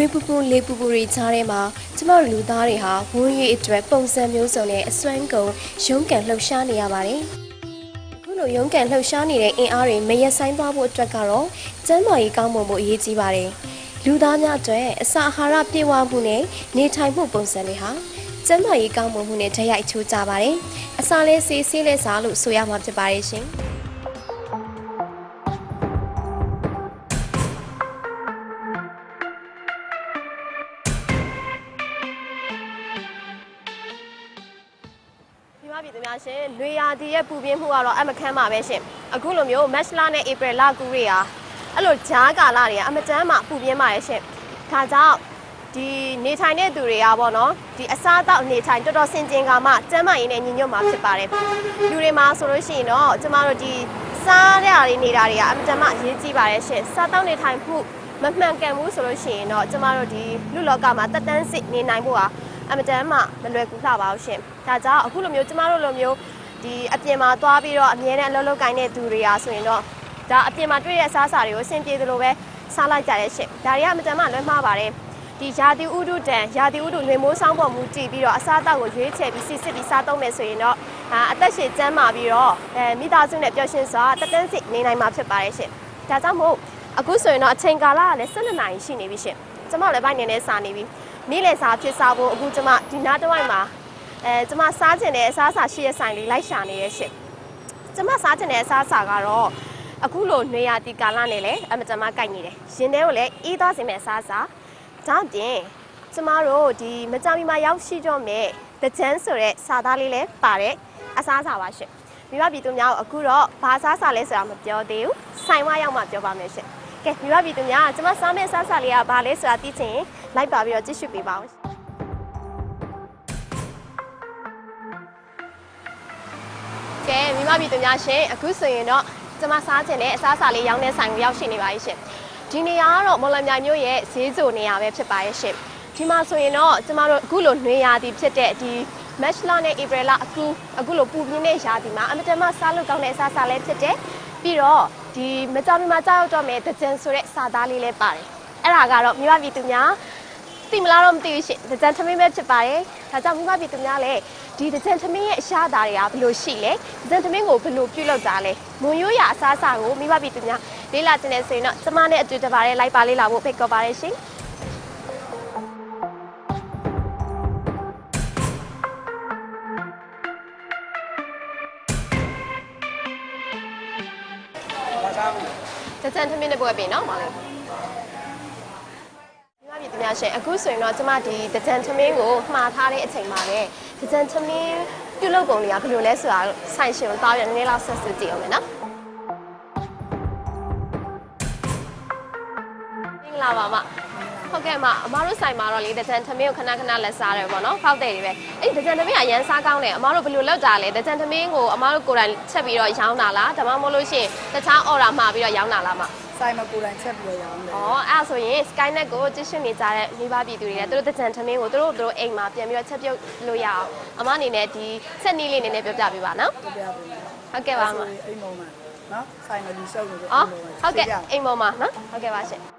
နှွေးပူပူလေးပူပူတွေကြားထဲမှာကျမတို့လူသားတွေဟာဝန်းရည်အတွက်ပုံစံမျိုးစုံနဲ့အစွမ်းကုန်ရုန်းကန်လှုပ်ရှားနေရပါတယ်။အခုလိုရုန်းကန်လှုပ်ရှားနေတဲ့အင်အားတွေမရက်ဆိုင်သွားဖို့အတွက်ကတော့ကျန်းမာရေးကောင်းမွန်ဖို့အရေးကြီးပါတယ်။လူသားများအတွက်အစာအာဟာရပြည့်ဝမှုနဲ့နေထိုင်မှုပုံစံတွေဟာကျန်းမာရေးကောင်းမွန်မှုနဲ့ဓာတ်ရိုက်အချိုးကြပါတယ်။အစာလေးစီးစီးလေးစားလို့ဆိုရမှာဖြစ်ပါတယ်ရှင်။ ရှင်လွေရာဒီရဲ့ပူပြင်းမှုကတော့အမခမ်းပါပဲရှင်အခုလိုမျိုးမတ်လနဲ့ဧပြီလကူတွေဟာအဲ့လိုဂျားကာလတွေကအမတန်းမှပူပြင်းပါရဲ့ရှင်ဒါကြောင့်ဒီနေထိုင်တဲ့သူတွေကပေါ့နော်ဒီအစားအသောက်နေထိုင်တော်တော်စင်ကြင်ကမှကျန်းမာရေးနဲ့ညီညွတ်မှာဖြစ်ပါတယ်လူတွေမှာဆိုလို့ရှိရင်တော့ကျမတို့ဒီစားရတွေနေတာတွေကအမတန်းမှအရေးကြီးပါတယ်ရှင်စားတောက်နေထိုင်မှုမမှန်ကန်ဘူးဆိုလို့ရှိရင်တော့ကျမတို့ဒီလူလောကမှာတက်တန်းစစ်နေနိုင်ဖို့ဟာ အမတန်မှမလွယ်ကူလှပါဘူးရှင်။ဒါကြောင့်အခုလိုမျိုးကျမတို့လိုမျိုးဒီအပြင်မှာသွားပြီးတော့အမြဲတမ်းအလုပ်လုပ်ကိုင်းတဲ့သူတွေအားဆိုရင်တော့ဒါအပြင်မှာတွေ့တဲ့အစားအစာတွေကိုအဆင်ပြေသလိုပဲစားလိုက်ကြတဲ့ရှင်။ဒါတွေကအမတန်မှလွယ်မှားပါတယ်။ဒီယာတီဥဒုတန်ယာတီဥဒုຫນွေမိုးဆောင်ပေါ်မူတည်ပြီးတော့အစားအသောက်ကိုရွေးချယ်ပြီးစစ်စစ်ပြီးစားသုံးမယ်ဆိုရင်တော့အာအသက်ရှည်ကျန်းမာပြီးတော့အဲမိသားစုနဲ့ပျော်ရွှင်စွာတက်တန်းစစ်နေနိုင်မှာဖြစ်ပါတယ်ရှင်။ဒါကြောင့်မို့အခုဆိုရင်တော့အချိန်ကာလကလည်း12နာရီရှိနေပြီရှင်။ကျမလည်းဘိုက်နေနဲ့စားနေပြီ။ နေ့လယ်စာဖြစ်စားဖို့အခုကျမဒီနားတစ်ဝိုက်မှာအဲကျမစားကျင်တဲ့အစားအစာရှိတဲ့ဆိုင်လေးလိုက်ရှာနေရဲ့ရှင်။ကျမစားကျင်တဲ့အစားအစာကတော့အခုလိုနေရာတီကာလနဲ့လည်းအမတန်မှကိုက်နေတယ်။ရင်ထဲကိုလည်းအေးသွားစေမယ့်အစားအစာ။ဒါပြင်ကျမတို့ဒီမကြမီမှာရောက်ရှိကြမဲ့တကြမ်းဆိုတဲ့စာသားလေးလည်းပါတဲ့အစားအစာပါရှင်။မိဘပြည်သူများကိုအခုတော့ဘာအစားအစာလဲဆိုတာမပြောသေးဘူး။ဆိုင်ဝရောက်မှပြောပါမယ်ရှင်။ကဲမိဘပြည်သူများကျမစားမယ့်အစားအစာလေးကဘာလဲဆိုတာသိချင်ရင် လိုက်ပါပြီးတော့ကြည့်ရှုပေးပါဦး။ကဲမိမပြည်သူများရှင်အခုဆိုရင်တော့ကျမစားခြင်းနဲ့အစားအစာလေးရောင်းတဲ့ဆိုင်ကိုရောက်ရှိနေပါရဲ့ရှင်ဒီနေရာကတော့မော်လမြိုင်မြို့ရဲ့ဈေးစိုနေရာပဲဖြစ်ပါရဲ့ရှင်ဒီမှာဆိုရင်တော့ကျမတို့အခုလိုနှွေရာသီဖြစ်တဲ့ဒီ match လနဲ့ April လအခုအခုလိုပူပြင်းတဲ့ရာသီမှာအမတန်မှစားလို့ကောင်းတဲ့အစားအစာလေးဖြစ်တယ်ပြီးတော့ဒီမကြမီမှာကြောက်တော့မယ်တကြံဆိုတဲ့စာသားလေးလည်းပါတယ်အဲ့ဒါကတော့မိမပြည်သူများ သိမလားတော့မသိဘူးရှင်ဒကြံသမင်းပဲဖြစ်ပါတယ်ဒါကြောင့်မိဘပြည်သူများလည်းဒီဒကြံသမင်းရဲ့အရှားသားတွေကဘယ်လိုရှိလဲဒကြံသမင်းကိုဘယ်လိုပြုလုပ်ကြလဲမွန်ရိုးရအစားအစာကိုမိဘပြည်သူများလေးလာတင်နေဆိုရင်တော့ကျမနဲ့အတူတပါးလေးလိုက်ပါလေးလာဖို့ဖိတ်ခေါ်ပါတယ်ရှင်ဒကြံသမင်းနဲ့ပွဲပြီနော်မလေး ဒီမှာပြည်သူများရှင်အခုဆိုရင်တော့ကျမဒီတကြံသမင်းကိုမှားထားတဲ့အချိန်မှာပဲတကြံသမင်းပြုတ်လုပ်ပုံတွေကဘယ်လိုလဲဆိုတာဆိုင်ရှင်ကိုတောင်းရနည်းနည်းလောက်ဆက်စစ်ကြည့်အောင်မယ်နော်မင်္ဂလာပါမဟုတ်ကဲ့မအမားတို့ဆိုင်မှာတော့လေတကြံသမင်းကိုခဏခဏလက်စားတယ်ပေါ့နော်ဖောက်တဲ့တွေပဲအဲ့ဒီတကြံသမင်းကရန်စားကောင်းတယ်အမားတို့ဘယ်လိုလုပ်ကြလဲတကြံသမင်းကိုအမားတို့ကိုယ်တိုင်ချက်ပြီးတော့ရောင်းတာလားဒါမှမဟုတ်လို့ရှိရင်တခြားအော်ဒါမှာပြီးတော့ရောင်းတာလားမ ဆိုင်မှာကိုယ်တိုင်ချက်ပြီးတော့ရောင်းတယ်။အော်အဲ့ဒါဆိုရင် Skynet ကိုကြည့်ရှုနေကြတဲ့မိဘပြည်သူတွေလည်းသူတို့တကြံထမင်းကိုသူတို့သူတို့အိမ်မှာပြန်ပြီးတော့ချက်ပြုတ်လို့ရအောင်အမအနေနဲ့ဒီဆက်နီးလေးနည်းနည်းပြောပြပေးပါနော်ပြပြပေးမယ်။ဟုတ်ကဲ့ပါမအိမ်မောင်မှာနော်ဆိုင်မှာလူရှုပ်နေတယ်။အော်ဟုတ်ကဲ့အိမ်ပေါ်မှာနော်။ဟုတ်ကဲ့ပါရှင်။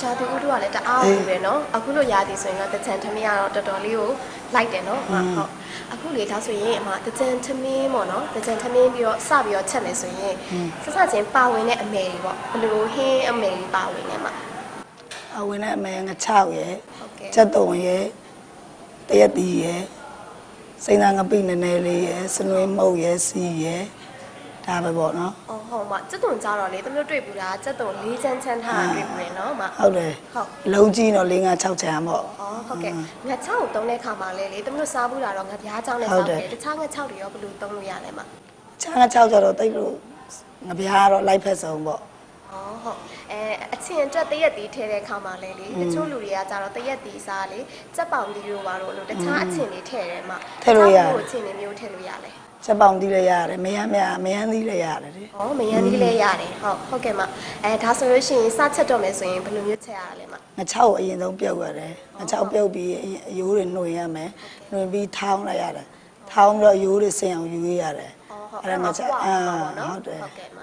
ရှာသူဦးတို့ကလည်းတအားဟုတ်ပဲเนาะအခုလိုရာသီဆိုရင်တော့တကြံထမင်းကတော့တော်တော်လေးကိုလိုက်တယ်เนาะဟုတ်အခုလေဒါဆိုရင်အမတကြံထမင်းပေါ့เนาะတကြံထမင်းပြီးတော့စပြီးတော့ချက်မယ်ဆိုရင်စစချင်းပါဝင်တဲ့အမယ်တွေပေါ့ဘယ်လိုဟင်းအမယ်တွေပါဝင်နေမှာ အဝင်နဲ့အမေငါ6ရယ် ဟုတ်ကဲ့ ချက်တုံရယ်တရက်တီရယ်စိန်သာငပိနည်းနည်းလေးရယ်စနွေးမုတ်ရယ်စီရယ် ဒါပဲပေါ့နော်အော်ဟုတ်မစက်တုံကြတော့လေတမျိုးတွေ့ဘူးလားစက်တုံလေးချမ်းချမ်းထားတာတွေ့ဘူးလေနော်မဟုတ်တယ်ဟုတ်လုံးကြီးတော့၄၅6ချမ်းပေါ့အော်ဟုတ်ကဲ့ငါ6ကိုတုံးတဲ့ခါမှာလေလေတမျိုးစားဘူးလားတော့ငါပြားချောင်းနဲ့ဟုတ်စားတယ်တယ်တခြားငါ6တွေရောဘယ်လိုတုံးလို့ရလဲမချမ်းက6ကျတော့တိတ်လို့ငပြားတော့လိုက်ဖက်ဆုံးပေါ့အော်ဟုတ်အဲအချင်းအတွက်တရက်တီးထဲတဲ့ခါမှာလေလေတချို့လူတွေကကြတော့တရက်တီးစားလေစက်ပေါင်တီးတို့ပါတော့လို့တခြားအချင်းတွေထည့်တယ်မထည့်လို့ရတယ်တခြားဘယ်လိုအချင်းတွေမျိုးထည့်လို့ရလဲ ချက်ပေါင်သီးလည်းရတယ်မယမ်းမြမယမ်းသီးလည်းရတယ်လေ။အော်မယန်းသီးလည်းရတယ်။ဟုတ်ဟုတ်ကဲ့မ။အဲဒါဆိုလို့ရှိရင်စချက်တော့မယ်ဆိုရင်ဘယ်လိုမျိုးချက်ရလဲမငါ6ကိုအရင်ဆုံးပြုတ်ရတယ်ငါ6ပြုတ်ပြီးအရင်အယိုးတွေနှွင်ရမယ်နှွင်ပြီးထောင်းလိုက်ရတယ်ထောင်းပြီးတော့အယိုးတွေဆင်အောင်ယူရရတယ်။အော်ဟုတ်အဲ့ဒါငါချက်အာပေါ့နော်ဟုတ်တယ်ဟုတ်ကဲ့မ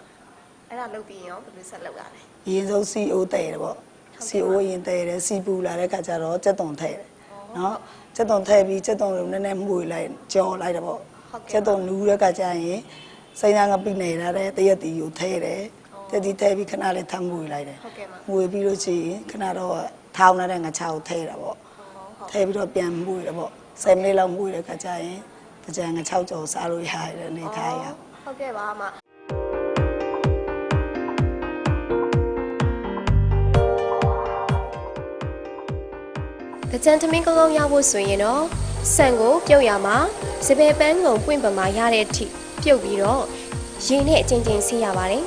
အဲ့ဒါလုပ်ပြီးရင်ရောဘယ်လိုဆက်လုပ်ရလဲအရင်ဆုံး CO တဲ့တယ်ပေါ့ CO ရင်တဲ့တယ်စီပူလာတဲ့ခါကျတော့ကြက်သွန်ထဲ့တယ်နော်ကြက်သွန်ထဲ့ပြီးကြက်သွန်ကိုနည်းနည်းမှုလိုက်ကြော်လိုက်တယ်ပေါ့ ကြက်သွန်နူးတဲ့ခါကျရင်စိမ့်သားငပိနေရတဲ့တရက်တီကိုထဲ့တယ်တရက်တီထဲ့ပြီးခဏလေးထပ်မှုလိုက်တယ်ဟုတ်ကဲ့ပါငွေပြီးလို့ရှိရင်ခဏတော့ထောင်းလာတဲ့ငါချောက်ထဲတာပေါ့ဟုတ်ထဲပြီးတော့ပြန်မှုရပေါ့10မိနစ်လောက်မှုရတဲ့ခါကျရင်ကြံငါချောက်ကြော်စားလို့ရတဲ့အနေထားရဟုတ်ကဲ့ပါအမတကြံသမင်းကောင်းကောင်းရဖို့ဆိုရင်တော့ဆန်ကိုပြုတ်ရမှာ စပယ်ပန်းကုန်ပွင့်ပမာရတဲ့အထိပြုတ်ပြီးတော့ရေနဲ့အချင်းချင်းဆေးရပါတယ်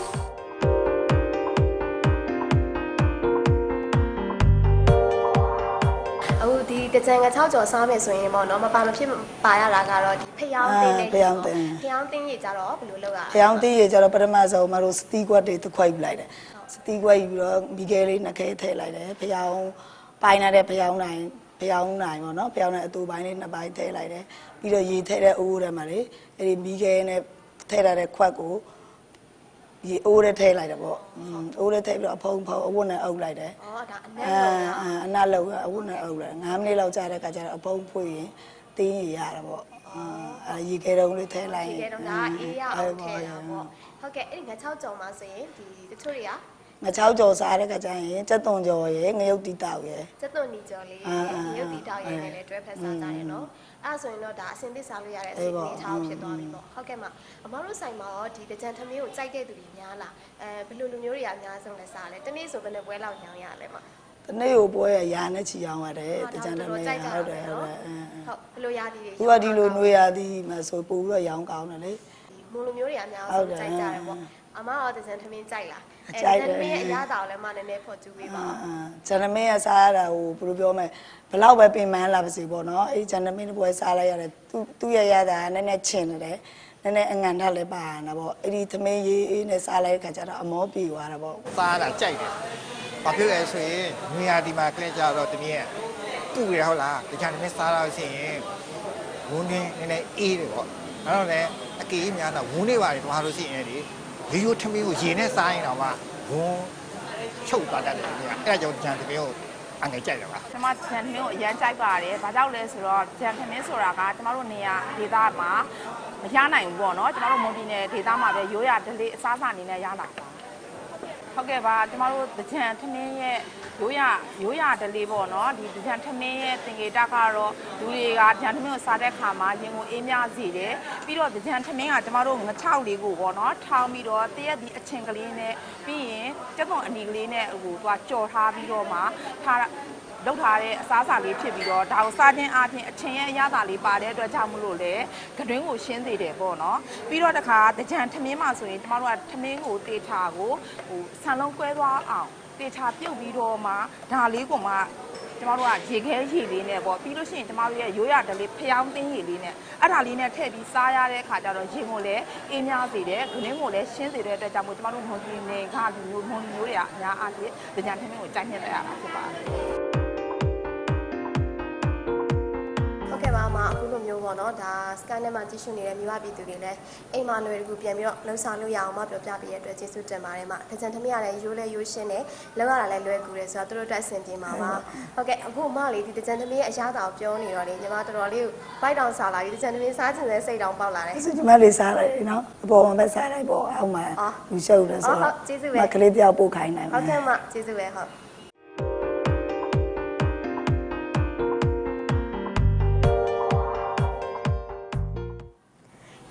အခုဒီတကြံက6ကြော်စားမယ်ဆိုရင်ပေါ့နော်မပါမဖြစ်ပါရတာကတော့ဒီဖျောင်းတင်းလေးဖျောင်းတင်းဖျောင်းတင်းကြီးကြတော့ဘယ်လိုလုပ်ရလဲဖျောင်းတီးရကြတော့ပထမဆုံးမတို့စတီးကွက်တွေတစ်ခွက်ယူလိုက်တယ်စတီးကွက်ယူပြီးတော့မီဂဲလေးနှစ်ခဲထည့်လိုက်တယ်ဖျောင်းပိုင်းလာတဲ့ဖျောင်းနိုင် ဖျောင်းနိုင်ပေါ့နော်ဖျောင်းတဲ့အတူပိုင်းလေးနှစ်ပိုင်းထည့်လိုက်တယ်ပြီးတော့ရေထည့်တဲ့အိုးထဲမှာလေအဲ့ဒီမီဂဲနဲ့ထည့်ထားတဲ့ခွက်ကိုရေအိုးထဲထည့်လိုက်တယ်ပေါ့อืมအိုးထဲထည့်ပြီးတော့အဖုံဖုံအဝတ်နဲ့အုပ်လိုက်တယ်။အော်ဒါအနက်အာလုံးရအာအနာလောက်ကအဝတ်နဲ့အုပ်လိုက်9မိနစ်လောက်ကြာတဲ့ခါကျတော့အပုံးဖွေးရင်တင်းရရတာပေါ့အာအဲရေခဲတုံးလေးထဲလိုက်ဒီရင်ကဲတော့ဒါအေးရအောင်ထည့်တာပေါ့။ဟုတ်ကဲ့အဲ့ဒီငါ6ကြော်မှာဆိုရင်ဒီတချို့တွေက ငချောက်ကြော်စားတဲ့ခါကျရင်ကြက်သွန်ကြော်ရယ်ငရုတ်တီတောက်ရယ်စက်သွန်နီကြော်လေးအာနဲ့အာရုပ်တီတောက်ရဲနဲ့လည်းတွဲဖက်စားကြတယ်နော်။အဲ့ဒါဆိုရင်တော့ဒါအစင်သစ်စားလို့ရတဲ့အစီအစဉ်ထားဖြစ်သွားပြီပေါ့။ဟုတ်ကဲ့မအမတို့ဆိုင်မှာရောဒီတကြံသမီးကိုကြိုက်တဲ့သူတွေများလား။အဲဘယ်လိုလူမျိုးတွေကအများဆုံးလဲစားလဲ။တနေ့ဆိုဘယ်နှပွဲလောက်ညောင်းရလဲမ။တနေ့ကိုပွဲရရာနဲ့ချီအောင်ရတယ်ဟာတကြံတတော်မတော်ယ်ကြိုက်ကြဟုတ်တတယ်ယ်ဟုတ်နော်တယ်အင်းဟုတ်ဘယ်လိုရသည်တွေသူကဒီလိုနှွေရသည်မှာဆိုပို့ပြီးတော့ရောင်းကောင်းတယ်လေမုံလူမျိုးတွေအများဟုဆုံးတ်တယ်ကြိုက်ကြတယ်ပေါ့။အမရောတကြံသမင်းကြိုက်လား ကြိုက်တယ်တကြံသမင်းရဲ့အရသာကိုလည်းမနည်းနည်းဖော်ကျူးပေးပါဦးအာဂျန်နမင်းကစားရတာဟိုဘယ်လိုပြောမလဲဘလောက်ပဲပင်ပန်းလာပါစေပေါ့နော်အဲ့ဂျန်နမင်းတစ်ပွဲစားလိုက်ရတယ်သူသူ့ရရတာနည်းနည်းချင်တယ်နည်းနည်းအငံထလည်းပါရတာပေါ့အဲ့ဒီသမင်းရေးအေးနဲ့စားလိုက်တဲ့ခါကျတော့အမောပြေသွားတာပေါ့စားတာကြိုက်တယ်။ဘာဖြစ်လဲဆိုရင်ငွေရာဒီမှာကလစ်ကြတော့တမီးကတူရဟုတ်လား။တခြားတမီးစားတော့ရှိရင်ဝန်းနေနည်းနည်းအေးတယ်ပေါ့။အဲ့တော့လည်းအကေကြီးများတော့ဝန်းနေပါတယ်ဘာလို့ရှိရင်လေ ဒီရိုးထမင်းကိုရေနဲ့စားရင်တော့မှဝန်းချုပ်သွားတတ်တယ်တမီးကအဲ့ဒါကြောင့်တခြားတမီးကိုအငယ်ကြိုက်တယ်ပါကျမဂျန်ထမင်းကိုအရန်ကြိုက်ပါတယ်။ဘာကြောင့်လဲဆိုတော့ဂျန်ထမင်းဆိုတာကကျမတို့နေရာဒေသမှာမရနိုင်ဘူးပေါ့နော်။ကျမတို့မွန်ပြည်နယ်ဒေသမှာပဲရိုးရာဒလေးအစားအစာအနေနဲ့ရတာပါ။ ဟုတ်ကဲ့ပါကျမတို့ဂျန်ထမင်းရဲ့ရိုးရာရိုးရာဒလေးပေါ့နော်။ဒီဂျန်ထမင်းရဲ့သင်္ကေတကတော့လူတွေကဂျန်ထမင်းကိုစားတဲ့ခါမှာရင်ကိုအေးမြစေတယ်။ပြီးတော့ဂျန်ထမင်းကကျမတို့ငချောက်လေးကိုပေါ့နော်။ထောင်းပြီးတော့တရက်ဒီအချင်းကလေးနဲ့ပြီးရင်ကျက်သွန်အနီကလေးနဲ့ဟိုသူကကြော်ထားပြီးတော့မှထား လောက်ထားတဲ့အစားအစာလေးဖြစ်ပြီးတော့ဒါကိုစားခြင်းအပြင်အထင်ရဲ့အရသာလေးပါတဲ့အတွက်ကြောင့်မလို့လေကတွင်းကိုရှင်းစေတယ်ပေါ့နော်ပြီးတော့တခါတကြံထမင်းမှဆိုရင်ကျမတို့ကထမင်းကိုတေချာကိုဟိုဆန်လုံးကွဲသွားအောင်တေချာပြုတ်ပြီးတော့မှဒါလေးကိုမှကျမတို့ကရေခဲရေလေးနဲ့ပေါ့ပြီးလို့ရှိရင်ကျမတို့ရဲ့ရိုးရဒလေးဖျောင်းသိင်းရေလေးနဲ့အဲ့ဒါလေးနဲ့ထည့်ပြီးစားရတဲ့အခါကျတော့ရင်ကိုလည်းအေးများစေတယ်ခင်းကိုလည်းရှင်းစေတဲ့အတွက်ကြောင့်မို့ကျမတို့မွန်ပြည်နယ်ကလူမျိုးမွန်လူမျိုးတွေကအများအားဖြင့်ကြံထမင်းကိုကြိုက်နှစ်တဲ့ရတာဖြစ်ပါတယ် ဟုတ်ကဲ့ပါအမအခုလိုမျိုးပေါ့နော်ဒါ scan နဲ့မှာကြည့်ရှုနေတဲ့မိဘပြည်သူတွေလည်းအိမ်မှာလွယ်တကူပြန်ပြီးတော့လှုပ်ဆောင်လို့ရအောင်မပြောပြပေးရတဲ့အတွက်ကျေးဇူးတင်ပါတယ်မတကြံသမီးကလည်းရိုးလဲရိုးရှင်းတယ်လောက်ရတာလည်းလွယ်ကူတယ်ဆိုတော့သူတို့တက်အဆင်ပြေမှာပါဟုတ်ကဲ့အခုအမလေးဒီတကြံသမီးရဲ့အရသာကိုပြောနေတော့လေညီမတော်တော်လေးကိုဘိုက်တောင်စားလာပြီတကြံသမီးစားချင်တဲ့စိတ်တောင်ပေါက်လာတယ်အဲ့ဆိုဒီမလေးစားလိုက်နော်အပေါ်မှာပဲစားလိုက်ပေါ့အောက်မှာအော်လူရှုပ်တယ်ဆိုအော်ဟုတော့တ်ကျေးဇူးပဲမကလေးတယောက်ပို့ခိုင်းနိုင်ဟုတ်မှာကဲ့မကျေးဇူးပဲဟုတ်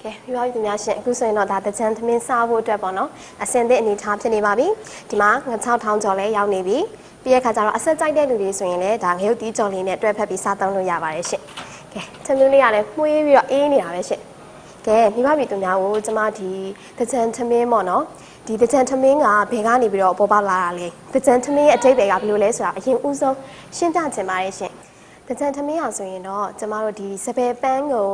ကဲပြပါပြီသူများရှင်အခုဆိုရင်တော့ဒါတကြံသမင်းစားဖို့အတွက်ပေါ့နော်အစင်သစ်အနေထားဖြစ်နေပါပြီဒီမှာငချောက်ထောင်းကြော်လည်းရောက်နေပြီပြီးတဲ့ခါကျတော့အဆက်ကြိုက်တဲ့လူတွေဆိုရင်လည်းဒါငရုတ်တီးကြော်လေးနဲ့တွဲဖက်ပြီးစားသုံးလို့ရပါတယ်ရှင်ကဲချမျိုးလေးကလည်းမှုေးပြီးတော့အေးနေတာပဲရှင်ကဲမိဘပြည်သူများကိုကျမဒီတကြံသမင်းပေါ့နော်ဒီတကြံသမင်းကဘယ်ကနေပြီးတော့ပေါ်ပေါက်လာတာလဲတကြံသမင်းရဲ့အတိတ်တွေကဘယ်လိုလဲဆိုတာအရင်ဦးဆုံးရှင်းပြချင်ပါတယ်ရှင်တ ကြံထမင်းအောင်ဆိုရင်တော့ကျမတို့ဒီစပယ်ပန်းကုံ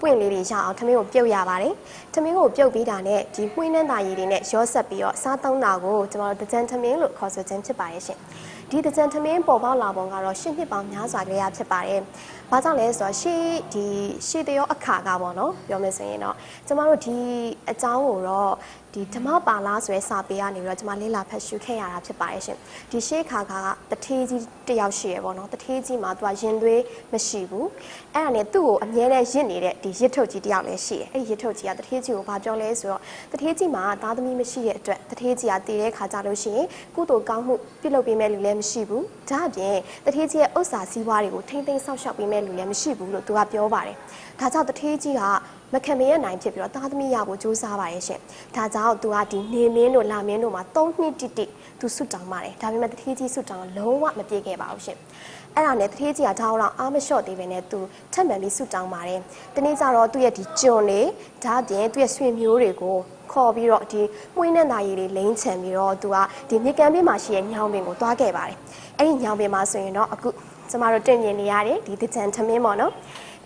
ပွင့်လေးတွေရအောင်ထမင်းကိုပြုတ်ရပါတယ်။ထမင်းကိုပြုတ်ပြီးတာနဲ့ဒီမှွှင်းနှန်းသားရည်တွေနဲ့ရောဆက်ပြီးတော့စားသုံးတာကိုကျမတို့တကြံထမင်းလို့ခေါ်ဆိုခြင်းဖြစ်ပါတယ်ရှင်။ဒီတကြံထမင်းပေါ်ပေါက်လာပုံကတော့ရှစ်နှစ်ပေါင်းများစွာကြရဖြစ်ပါတယ်။ဘာကြောင့်လဲဆိုတော့ရှေးဒီရှေးတရောအခါကပေါ့နော်ပြောမယ်ဆိုရင်တော့ကျမတို့ဒီအကြောင်းကိုတော့ ဒီဓမ္မပါဠိဆိုရဲစာပေကနေပြီးတော့ကျမလေးလာဖတ်ရှုခဲ့ရတာဖြစ်ပါတယ်ရှင်ဒီရှေးခါကတထေးကြီးတစ်ယောက်ရှိရပေါ့နော်တထေးကြီးမှာသူကရင်သွေးမရှိဘူးအဲ့ဒါနဲ့သူ့ကိုအမြဲတမ်းရစ်နေတဲ့ဒီရစ်ထုတ်ကြီးတစ်ယောက်လည်းရှိတယ်အဲ့ဒီရစ်ထုတ်ကြီးကတထေးကြီးကိုဘာပြောလဲဆိုတော့တထေးကြီးမှာသားသမီးမရှိတဲ့အတွက်တထေးကြီးကတည်တဲ့ခါကြလို့ရှိရင်ကုသိုလ်ကောင်းမှုပြုလုပ်ပေးမဲ့လူလည်းမရှိဘူးဒါအပြင်တထေးကြီးရဲ့ဥစ္စာစည်းဝါးတွေကိုထိမ့်သိမ်းဆောက်ရှောက်ပေးမဲ့လူလည်းမရှိဘူးလို့သူကပြောပါတယ်ဒါကြောင့်တထေးကြီးက မခံမရနိုင်ဖြစ်ပြီးတော့သားသမီးရဖို့ကြိုးစားပါရဲ့ရှင်ဒါကြောင့်သူကဒီနေမင်းတို့လာမင်းတို့မှာ၃နှစ်တိတိသူဆွတ်တောင်းပါတယ်ဒါပေမဲ့တထေးကြီးဆွတ်တောင်းလုံးဝမပြေခဲ့ပါဘူးရှင်အဲ့ဒါနဲ့တထေးကြီးကဒါတော့အားမလျှော့သေးပဲနဲ့သူထပ်မံပြီးဆွတ်တောင်းပါတယ်တနေ့ကျတော့သူ့ရဲ့ဒီကျွန်လေးဒါအပြင်သူ့ရဲ့ဆွေမျိုးတွေကိုခေါ်ပြီးတော့ဒီမှွေးနဲ့နာရီတွေလိမ့်ချန်ပြီးတော့သူကဒီမြေကမ်းဘေးမှာရှိတဲ့ညောင်ပင်ကိုတွားခဲ့ပါတယ်အဲ့ဒီညောင်ပင်မှာဆိုရင်တော့အခုကျမတို့တင်မြင်နေရတယ်ဒီတကြံထမင်းပေါ့နော်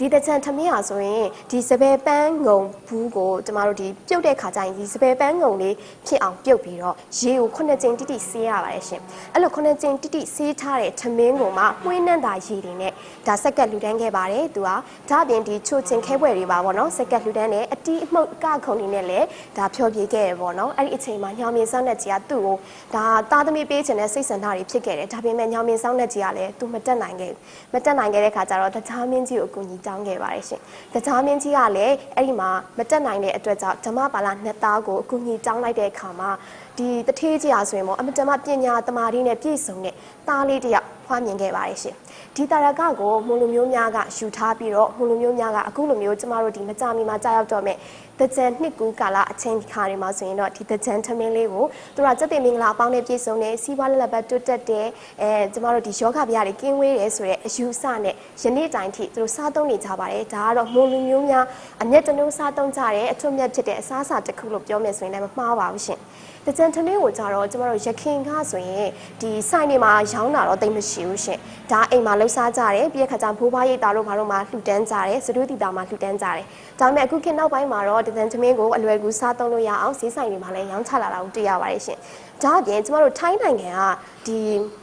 ဒီတကြံထမင်းဟာဆိုရင်ဒီစပယ်ပန်းငုံဘူးကိုကျမတို့ဒီပြုတ်တဲ့ခါကျရင်ဒီစပယ်ပန်းငုံလေးဖြစ်အောင်ပြုတ်ပြီးတော့ရေကိုခုနှစ်ကြိမ်တိတိဆေးရပါတယ်ရှင်အဲ့လိုခုနှစ်ကြိမ်တိတိဆေးထားတဲ့ထမင်းကိုမှမှွေးနှံ့တာရေတွေနဲ့ဒါစက်ကက်လူတန်းခဲ့ပါတယ်သူကဒါအပြင်ဒီချိုချင်ခဲပွဲတွေပါပေါ့နော်စက်ကက်လူတန်းနဲ့အတီးအမှုတ်အကခုံတွေနဲ့လည်းဒါဖြောပြေခဲ့ရပေါ့နော်အဲ့ဒီအချိန်မှာညောင်မြင်စောင်းတဲ့ကြီးကသူ့ကိုဒါသားသမီးပေးခြင်းနဲ့စိတ်ဆန္ဒတွေဖြစ်ခဲ့တယ်ဒါပေမဲ့ညောင်မြင်စောင်းတဲ့ကြီးကလည်းသူမတက်နိုင်ခဲ့ဘူးမတက်နိုင်ခဲ့တဲ့ခါကျတော့တခြားမင်းကြီးကိုအကူအညီတောင်းခဲ့ပါတယ်ရှင်တခြားမင်းကြီးကလည်းအဲ့ဒီမှာမတက်နိုင်တဲ့အတွက်ကြောင့်ဓမ္မပါဠနှစ်သားကိုအကူအညီတောင်းလိုက်တဲ့အခါမှာဒီတထေးကြီးအားဆိုရင်ပေါ့အမတမပညာတမာရီနဲ့ပြည့်စုံတဲ့သားလေးတစ်ယောက်ဖွားမြင်ခဲ့ပါတယ်ရှင် ဒီတာရကကိုမူလူမျိုးများကယူထားပြီးတော့မူလူမျိုးများကအခုလိုမျိုးကျမတို့ဒီမကြမီမှာကြာရောက်တော့မဲ့တကြံနှစ်ကူးကာလအချိန်ခါတွေမှာဆိုရင်တော့ဒီတကြံထမင်းလေးကိုသူကစက်တင်မင်္ဂလာအပေါင်းနဲ့ပြည့်စုံတဲ့စီးပွားလက်လက်ပတ်တွတ်တက်တဲ့အဲကျမတို့ဒီယောဂဗျာတွေကင်းဝေးတယ်ဆိုတဲ့အယူအဆနဲ့ယနေ့တိုင်ထိသူတို့စားသုံးနေကြပါတယ်ဒါကတော့မူလူမျိုးများအမျက်တနှိုးစားသုံးကြတဲ့အထွတ်မြတ်ဖြစ်တဲ့အစားအစာတစ်ခုလို့ပြောမယ်ဆိုရင်လည်းမမှားပါဘူးရှင် တကြံထမင်းကိုကြတော့ကျမတို့ရခင်ကဆိုရင်ဒီဆိုင်တွေမှာရောင်းတာတော့တိတ်မရှိဘူးရှင်ဒါအိမ်မှာလှူစားကြတယ်ပြီးတဲ့ခါကျဘိုးဘွားရိတ်တာတို့ဘာတို့မှလှူဒန်းကြတယ်စတူတီတာမှာလှူဒန်းကြတယ်ဒါပေမဲ့အခုခေတ်နောက်ပိုင်းမှာတော့တကြံထမင်းကိုအလွယ်ကူစားသုံးလို့ရအောင်ဈေးဆိုင်တွေမှာလည်းရောင်းချလာတာကိုတွေ့ရပါတယ်ရှင်ဒါအပြင်ကျမတို့ထိုင်းနိုင်ငံကဒီ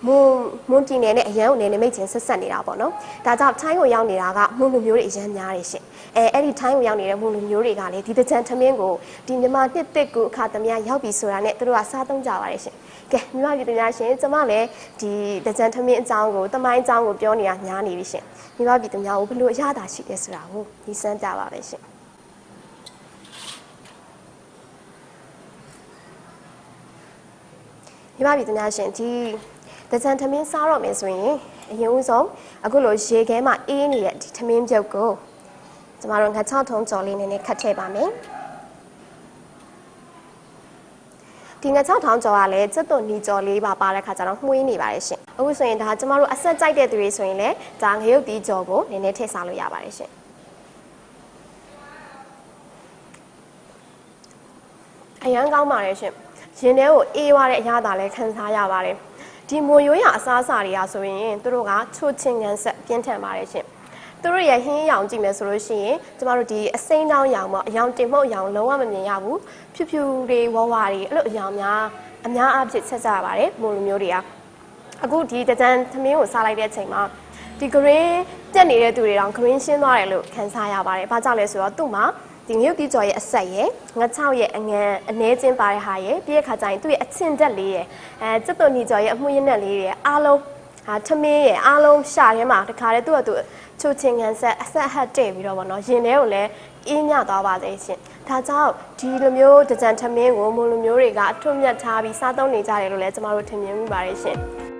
မွန်မွန်ပြည်နယ်နဲ့အရန်ကိုနယ်နိမိတ်ချင်းဆက်ဆက်နေတာပေါ့နော်ဒါကြောင့်ထိုင်းကိုရောက်နေတာကမွန်လူမျိုးတွေအရန်များတယ်ရှင်အဲအဲ့ဒီထိုင်းကိုရောက်နေတဲ့မွန်လူမျိုးတွေကလည်းဒီတကြံထမင်းကိုဒီမြန်မာနှစ်သက်ကူအခါသမယရောက်ပြီဆိုတာနဲ့သူတို့ကစားသုံးကြပါတယ်ရှင်ကဲမြမပြည်သူများရှင်ကျမလည်းဒီတကြံထမင်းအကြောင်းကိုတမိုင်းအကြောင်းကိုပြောနေတာညားနေပြီရှင်မြမပြည်သူများကိုဘယ်လိုအရသာရှိလဲဆိုတာကိုဒီစမ်းပြပါပဲရှင် ဒီပါပြီတများရှင်ဒီတကြံထမင်းစားတော့မယ်ဆိုရင်အရင်ဦးဆုံးအခုလိုရေခဲမှာအေးနေတဲ့ဒီထမင်းပြုတ်ကိုကျမတို့ငါချောင်းထုံးကြော်လေးနည်းနည်းခတ်ထည့်ပါမယ်ဒီငါချောင်းထောင်းကြော်ကလည်းစက်သွန်နီကြော်လေးပါပါတဲ့ခါကျတော့မှုေးနေပါတယ်ရှင်အခုဆိုရင်ဒါကျမတို့အဆက်ကြိုက်တဲ့သူတွေဆိုရင်လည်းဒါငရုတ်တီးကြော်ကိုနည်းနည်းထည့်စားလို့ရပါတယ်ရှင်အရန်ကောင်းပါတယ်ရှင် ရင်ထဲကိုအေးသွားတဲ့အရသာလည်းခံစားရပါတယ်ဒီမွန်ရိုးရအစားအစာတွေကဆိုရင်သူတို့ကချိုချင်းငံဆက်ပြင်းထန်ပါတယ်ရှင်သူတို့ရဲ့ဟင်းရောင်ကြည့်မယ်ဆိုလို့ရှိရင်ကျမတို့ဒီအစိမ်းတောင်းရောင်ပေါ့အရောင်တင်မှုတ်ရောင်လုံးဝမမြင်ရဘူးဖြူဖြူတွေဝဝတွေအဲ့လိုအရောင်များအများအားဖြင့်ဆက်ကြရပါတယ်မွန်လူမျိုးတွေကအခုဒီတကြံသမင်းကိုစားလိုက်တဲ့အချိန်မှာဒီ green တက်နေတဲ့သူတွေတောင် green ရှင်းသွားတယ်လို့ခံစားရပါတယ်။ဘာကြောင့်လဲဆိုတော့သူ့မှာ ဒီမြုပ်တီကျော်ရဲ့အဆက်ရဲ့ငချောက်ရဲ့အငန်အနှဲချင်းပါတဲ့ဟာရဲ့ပြီးတဲ့ခါကျရင်သူ့ရဲ့အချင်းတက်လေးရဲ့အဲစက်သွန်ညီကျော်ရဲ့အမှုရင်းနဲ့လေးရဲ့အားလုံးဟာထမင်းရဲ့အားလုံးရှာထဲမှာတခါတည်းသူ့ကသူချိုချင်းငံဆက်အဆက်ဟတ်တဲ့ပြီးတော့ဗောနော်ရင်ထဲကိုလည်းအေးမြသွားပါစေရှင်ဒါကြောင့်ဒီလိုမျိုးတကြံထမင်းကိုမွန်လူမျိုးတွေကအထွတ်မြတ်ထားပြီးစားသုံးနေကြတယ်လို့လည်းကျမတို့ထင်မြင်မိပါတယ်ရှင်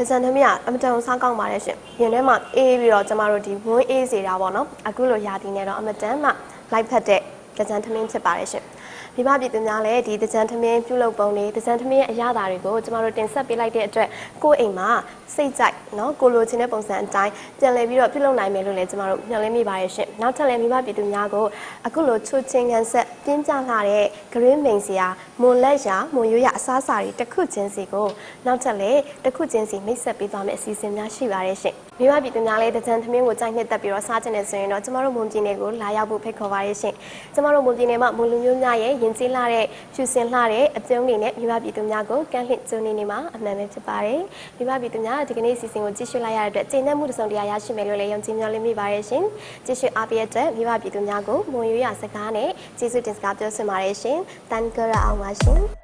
တကြံသမီးကအမတန်ကိုစားကောင်းပါတယ်ရှင်။ရင်ထဲမှာအေးပြီးတော့ကျမတို့ဒီဝန်းအေးစေတာပေါ့နော်။အခုလိုရာသီနဲ့တော့အမတန်မှလိုက်ဖက်တဲ့တကြံသမင်းဖြစ်ပါတယ်ရှင်။ မိဘပြည်သူများလည်းဒီတကြံသမင်းပြုလုပ်ပုံတွေတကြံသမင်းရဲ့အရသာတွေကိုကျမတို့တင်ဆက်ပေးလိုက်တဲ့အတွက်ကိုယ့်အိမ်မှာစိတ်ကြိုက်နော်ကိုလိုချင်တဲ့ပုံစံအတိုင်းပြန်လည်ပြီးတော့ပြုလုပ်နိုင်မယ်လို့လည်းကျမတို့မျှော်လင့်မိပါတယ်ရှင်။နောက်ထပ်လည်းမိဘပြည်သူများကိုအခုလိုချိုချင်းကန်ဆက်ပြင်းကြလာတဲ့ green မိန်စရာမွန်လက်ရာမွန်ရိုးရအစားအစာတွေတစ်ခုချင်းစီကိုနောက်ထပ်လည်းတစ်ခုချင်းစီမိတ်ဆက်ပေးသွားမယ့်အစီအစဉ်များရှိပါတယ်ရှင်။ မိဘပြည်သူများလည်းတကြံသမင်းကိုကြိုက်နှစ်သက်ပြီးတော့စားကျင်နေဆိုရင်တော့ကျမတို့မွန်ပြည်နယ်ကိုလာရောက်ဖို့ဖိတ်ခေါ်ပါရရှင်ကျမတို့မွန်ပြည်နယ်မှာမွန်လူမျိုးများရဲ့ယဉ်ကျေးလာတဲ့ဖြူစင်လှတဲ့အပြုံးတွေနဲ့မိဘပြည်သူများကိုကန့်လှင့်ကျုံနေနေမှာအမှန်ပဲဖြစ်ပါတယ်မိဘပြည်သူများဒီကနေ့စီစဉ်ကိုကြည့်ရှုလိုက်ရတဲ့အတွက်ကျေနပ်မှုတစ်စုံတရာရရှိမယ်လို့လည်းယုံကြည်မျှော်လင့်မိပါရရှင်ကြည့်ရှုအားပေးတဲ့အတွက်မိဘပြည်သူများကိုမွန်ရွေးရစကားနဲ့ကျေးဇူးတင်စကားပြောချင်ပါတယ်ရှင်တန်ကြရအောင်ပါရှင်